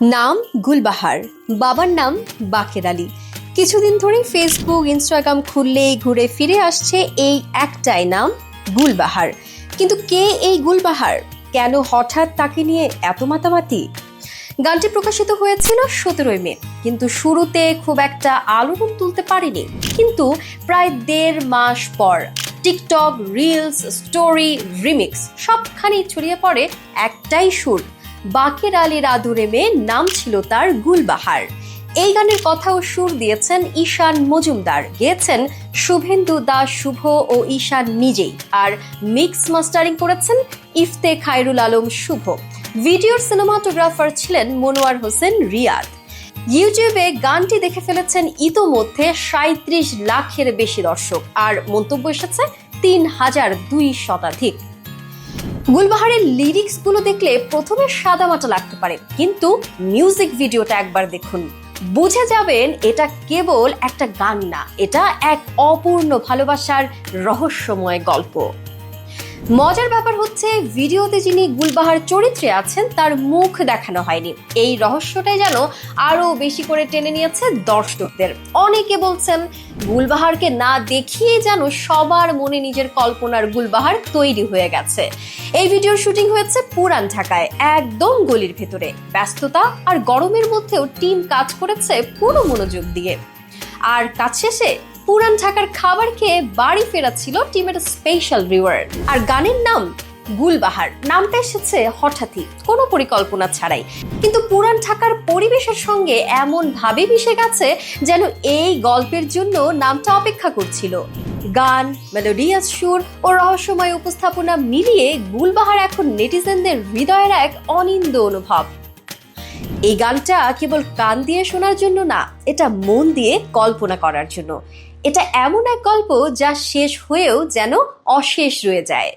নাম গুলবাহার, বাবার নাম বাকের আলী। কিছুদিন ধরে ফেসবুক ইনস্টাগ্রাম খুললেই ঘুরে ফিরে আসছে এই একটাই নাম গুলবাহার। কিন্তু কে এই গুলবাহার? কেন হঠাৎ তাকে নিয়ে এত মাতামাতি? গানটি প্রকাশিত হয়েছিল সতেরোই মে, কিন্তু শুরুতে খুব একটা আলোড়ন তুলতে পারেনি। কিন্তু প্রায় দেড় মাস পর টিকটক, রিলস, স্টোরি, রিমিক্স সবখানেই ছড়িয়ে পড়ে একটাই সুর বাকের আলীর আদুরে মেয়ে নাম ছিল তার গুলবাহার। এই গানের কথা ও সুর দিয়েছেন ঈশান মজুমদার, গেয়েছেন শুভেন্দু দাস শুভ ও ঈশান নিজেই, আর মিক্স মাস্টারিং করেছেন ইফতে খায়রুল আলম শুভ। ভিডিওর সিনেমাটোগ্রাফার ছিলেন মনোয়ার হোসেন রিয়াদ। ইউটিউবে গানটি দেখে ফেলেছেন ইতোমধ্যে সাঁত্রিশ লাখের বেশি দর্শক, আর মন্তব্য এসেছে তিন হাজার দুই শতাধিক। গুলবাহারের লিরিক্সগুলো দেখলে প্রথমে সাদামাটা লাগতে পারে, কিন্তু মিউজিক ভিডিওটা একবার দেখুন। বুঝে যাবেন এটা কেবল একটা গান না, এটা এক অপূর্ণ ভালোবাসার রহস্যময় গল্প। মজার ব্যাপার হচ্ছে, ভিডিওতে যিনি গুলবাহার চরিত্রে আছেন, তার মুখ দেখানো হয়নি। এই রহস্যটাই যেন আরও বেশি করে টেনে নিয়েছে দর্শকদের। অনেকে বলছেন, গুলবাহারকে না দেখিয়ে যেন সবার মনে নিজের কল্পনার গুলবাহার তৈরি হয়ে গেছে। এই ভিডিওর শুটিং হয়েছে পুরান ঢাকায়, একদম গলির ভেতরে। ব্যস্ততা আর গরমের মধ্যেও টিম কাজ করেছে পুরো মনোযোগ দিয়ে। আর কাজ শেষে পুরান ঢাকার খাবার খেয়ে বাড়ি ফেরা ছিল টিমের স্পেশাল রিওয়ার্ড আর গানের নাম গুলবাহার। নামটা এসেছে হঠাৎই, কোনো পরিকল্পনা ছাড়াই। কিন্তু পুরান ঢাকার পরিবেশের সঙ্গে এমন ভাবে মিশে গেছে যেন এই গল্পের জন্য নামটা অপেক্ষা করছিল। গান মেলোডিয়াস সুর ও রহস্যময় উপস্থাপনা মিলিয়ে গুলবাহার এখন নেটিজেনদের হৃদয়ের এক অনিন্দ অনুভব। এই গানটা কেবল কান দিয়ে শোনার জন্য না, এটা মন দিয়ে কল্পনা করার জন্য। এটা এমন এক গল্প যা শেষ হয়েও যেন অশেষ রয়ে যায়।